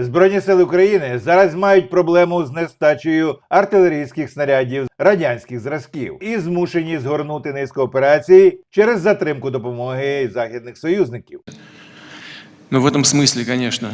Збройні сили України зараз мають проблему з нестачею артилерійських снарядів радянських зразків і змушені згорнути низку операцій через затримку допомоги західних союзників. Ну, в этом смысле, конечно,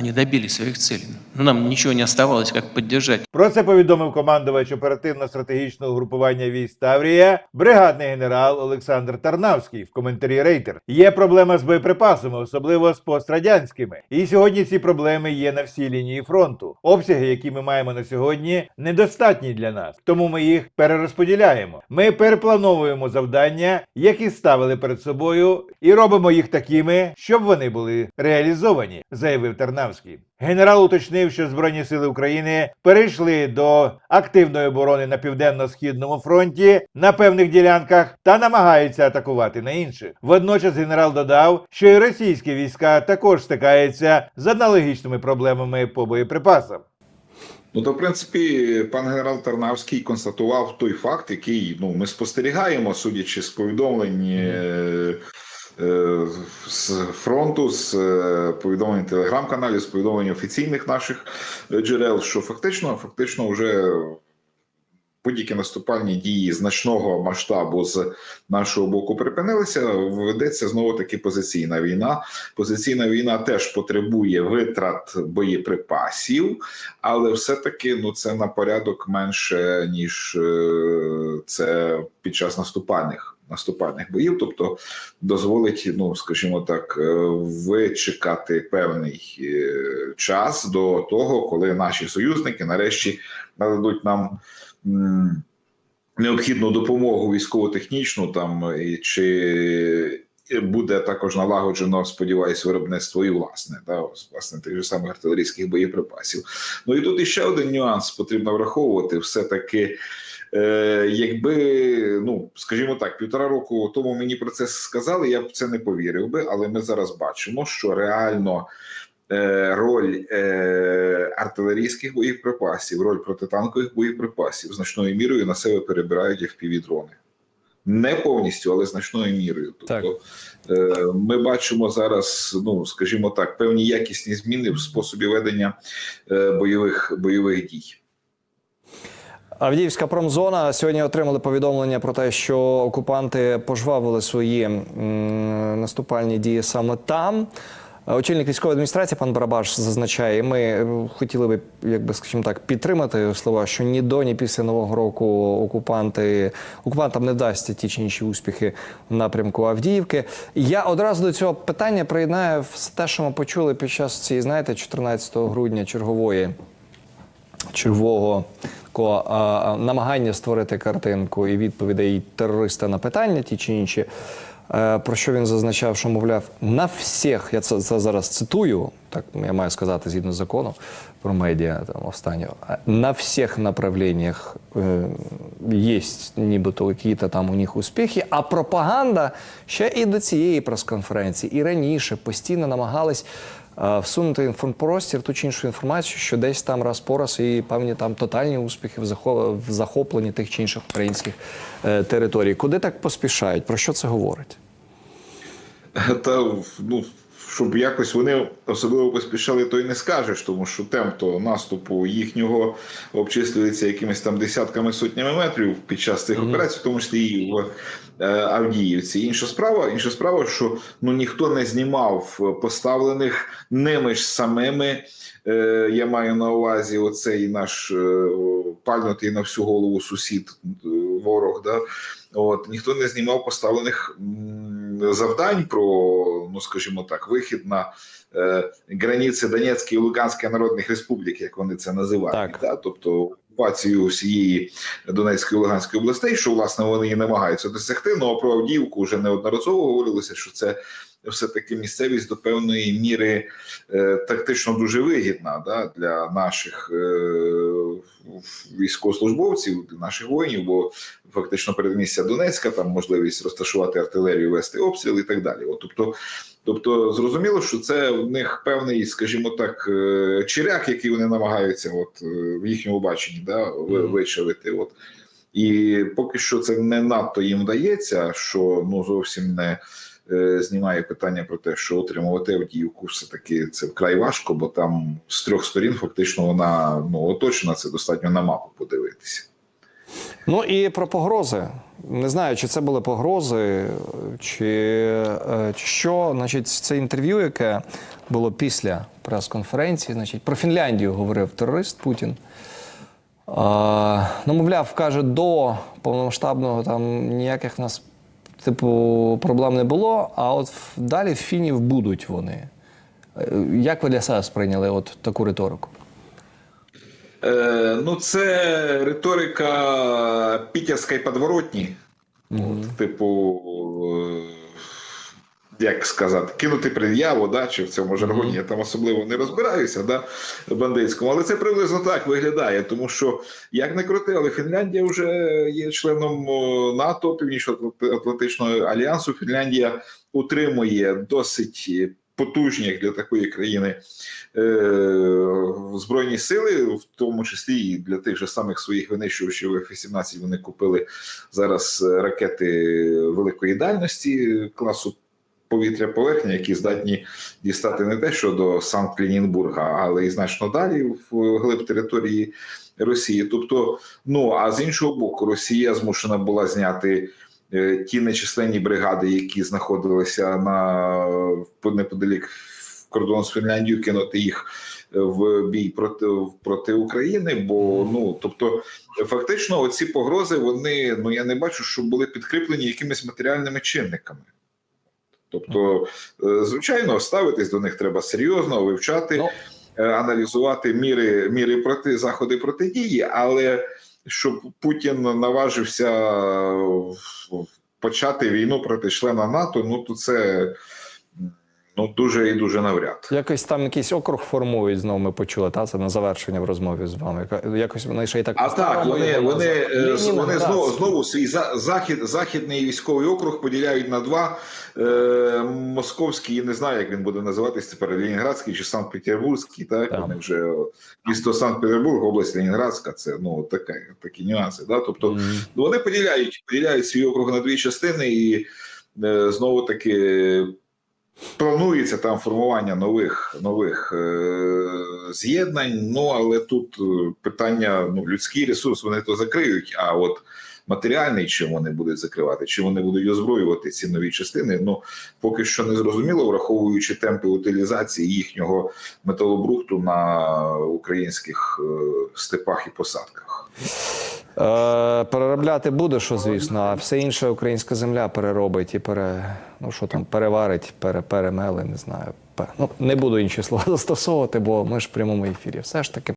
они добились своих целей. Нам ничего не оставалось, как поддержать. Про це повідомив командувач оперативно-стратегічного групування військ Таврія, бригадний генерал Олександр Тарнавський в коментарі Рейтер. Є проблема з боєприпасами, особливо з пострадянськими. І сьогодні ці проблеми є на всій лінії фронту. Обсяги, які ми маємо на сьогодні, недостатні для нас, тому ми їх перерозподіляємо. Ми переплановуємо завдання, які ставили перед собою, і робимо їх такими, щоб вони були реалізовані, заявив Тарнавський. Генерал уточнив, що Збройні сили України перейшли до активної оборони на південно-східному фронті на певних ділянках та намагаються атакувати на інших. Водночас генерал додав, що і російські війська також стикаються з аналогічними проблемами по боєприпасам. Ну, то, в принципі, пан генерал Тарнавський констатував той факт, який ну, ми спостерігаємо, судячи з повідомлень е, е, з фронту, з е, повідомлень телеграм-каналів, з повідомлень офіційних наших е, джерел, що фактично, фактично вже будь-які наступальні дії значного масштабу з нашого боку припинилися. Ведеться знову таки позиційна війна. Позиційна війна теж потребує витрат боєприпасів, але все-таки ну це на порядок менше ніж е, це під час наступальних. Наступальних боїв, тобто дозволить, ну скажімо так, е, вичекати певний е, час до того, коли наші союзники нарешті нададуть нам необхідну допомогу військово-технічну там чи буде також налагоджено, сподіваюсь, виробництво і власне, да, власне тих же самих артилерійських боєприпасів. Ну і тут іще один нюанс потрібно враховувати. Все таки, е, якби ну скажімо так, півтора року тому мені про це сказали, я б це не повірив би, але ми зараз бачимо, що реально. е, Роль е, артилерійських боєприпасів, роль протитанкових боєприпасів значною мірою на себе перебирають FPV-дрони. Не повністю, але значною мірою. Тобто е, ми бачимо зараз, ну скажімо так, певні якісні зміни в способі ведення е, бойових бойових дій. Авдіївська промзона сьогодні отримали повідомлення про те, що окупанти пожвавили свої м, наступальні дії саме там. Очільник військової адміністрації пан Барабаш зазначає, ми е, хотіли би, якби скажімо так, підтримати слова, що ні до, ні після нового року окупанти окупантам не вдасться ті чи інші успіхи в напрямку Авдіївки. Я одразу до цього питання приєднаю все те, що ми почули під час цієї, знаєте, 14 грудня чергової чергового намагання створити картинку і відповідей терориста на питання ті чи інші. Е, Про що він зазначав, що мовляв, на всіх, я це, це зараз цитую, так я маю сказати згідно закону про медіа там останнього, на всіх направленнях е, є нібито якісь там у них успіхи, а пропаганда ще і до цієї прес-конференції, і раніше постійно намагались е, всунути інформпростір ту чи іншу інформацію, що десь там раз по раз і певні там тотальні успіхи в захопленні тих чи інших українських е, територій. Куди так поспішають? Про що це говорить? Та ну щоб якось вони особливо поспішали, то й не скажеш, тому що темп то наступу їхнього обчислюється якимись там десятками сотнями метрів під час цих операцій, в тому числі і в е, Авдіївці. Інша справа, інша справа, що ну ніхто не знімав поставлених ними ж самими. Е, я маю на увазі оцей наш е, пальнутий на всю голову сусід е, ворог. Да? От ніхто не знімав поставлених м, завдань про, ну скажімо так, вихід на е, границі Донецької і Луганської народних республік, як вони це називають. Так. Да? Тобто окупацію всієї Донецької і Луганської областей, що власне вони і намагаються досягти. Ну а про Авдіївку вже неодноразово говорилося, що це все таки місцевість до певної міри е, тактично дуже вигідна да, для наших е, військовослужбовців, наших воїнів, бо фактично передмістя Донецька, там можливість розташувати артилерію, вести обстріл і так далі. От, тобто, тобто зрозуміло, що це в них певний, скажімо так, е, чиряк, який вони намагаються, от е, в їхньому баченні, да, вичавити. От. І поки що це не надто їм вдається, що ну зовсім не знімає питання про те, що отримувати Авдіївку все таки це вкрай важко, бо там з трьох сторін фактично вона ну оточена. Це достатньо на мапу подивитися. Ну і про погрози. Не знаю, чи це були погрози, чи, е, чи що. Значить, це інтерв'ю, яке було після прес-конференції. Значить, про Фінляндію говорив терорист Путін. А, ну, мовляв, каже, до повномасштабного там ніяких нас типу проблем не було. А от далі в фінів будуть вони. Е, Як ви для себе сприйняли от таку риторику? Е, ну, це риторика пітерської подворотні. От, типу, е, як сказати, кинути пред'яву, да, чи в цьому жаргоні. Я там особливо не розбираюся, да, бандитському, але це приблизно так виглядає, тому що як не крути, але Фінляндія вже є членом НАТО, Північно-Атлантичного альянсу. Фінляндія утримує досить потужні як для такої країни е, збройні сили, в тому числі і для тих же самих своїх винищувачів F-18. Вони купили зараз ракети великої дальності класу повітря поверхня, які здатні дістати не те, що до Санкт-Клінінбурга, але і значно далі в глиб території Росії. Тобто, ну а з іншого боку, Росія змушена була зняти. е, Ті нечисленні бригади, які знаходилися на неподалік кордону з Фінляндією, кинути їх в бій проти проти України. Бо ну тобто, фактично, оці погрози вони ну я не бачу, що були підкріплені якимись матеріальними чинниками. Тобто, е, звичайно, ставитись до них треба серйозно, вивчати, Ну. е, аналізувати міри, міри проти заходи протидії, але щоб Путін наважився в- почати війну проти члена НАТО, ну то це ну дуже і дуже навряд. Якось там якийсь округ формують знову. Ми почули. Та це на завершення в розмові з вами. Якось вони ще й так А так, вони, вони, е, з- вони знову, знову свій захід, західний військовий округ поділяють на два. Е, московський, не знаю, як він буде називатись тепер Ленінградський чи Санкт-Петербурзький. Так, Так. вони вже місто Санкт-Петербург, область Ленінградська. Це ну таке, такі нюанси. Да? Тобто Мгм. Ну, вони поділяють, поділяють свій округ на дві частини, і е, знову таки планується там формування нових нових е, з'єднань. Ну але тут е, питання: ну, людський ресурс вони то закриють. А от матеріальний, чим вони будуть закривати, чи вони будуть озброювати ці нові частини? Ну поки що не зрозуміло, враховуючи темпи утилізації їхнього металобрухту на українських е, степах і посадках. Е, переробляти буде, що звісно, а все інше українська земля переробить і пере, ну що там, переварить, пере, перемели, не знаю. Пер... Ну, не буду інші слова застосовувати, бо ми ж в прямому ефірі. Все ж таки